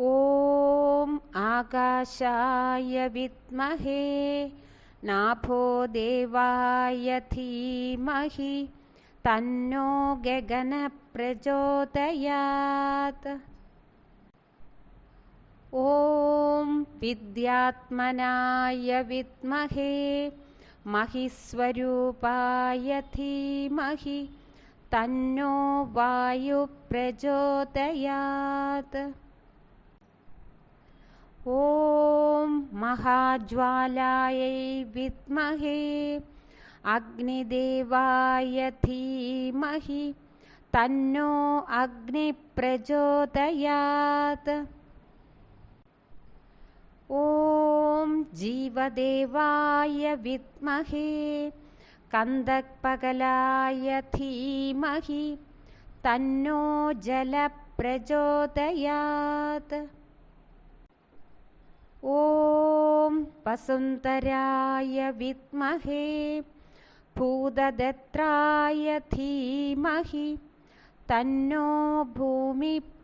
ॐ आकाशाय विद्महे नाभो देवाय धीमहि तन्नो गगनप्रचोदयात्। ॐ विद्यात्मनाय विद्महे महिस्वरूपाय धीमहि तन्नो वायुप्रचोदयात् ॐ महाज्वालायै विद्महे अग्निदेवाय धीमहि तन्नो अग्निप्रचोदयात्। ॐ जीवदेवाय विद्महे कन्दक्पगलाय धीमहि तन्नो जलप्रचोदयात् ॐ वसुन्तराय विद्महे भूतदत्राय धीमहि तन्नो भूमिप्रचोदयात्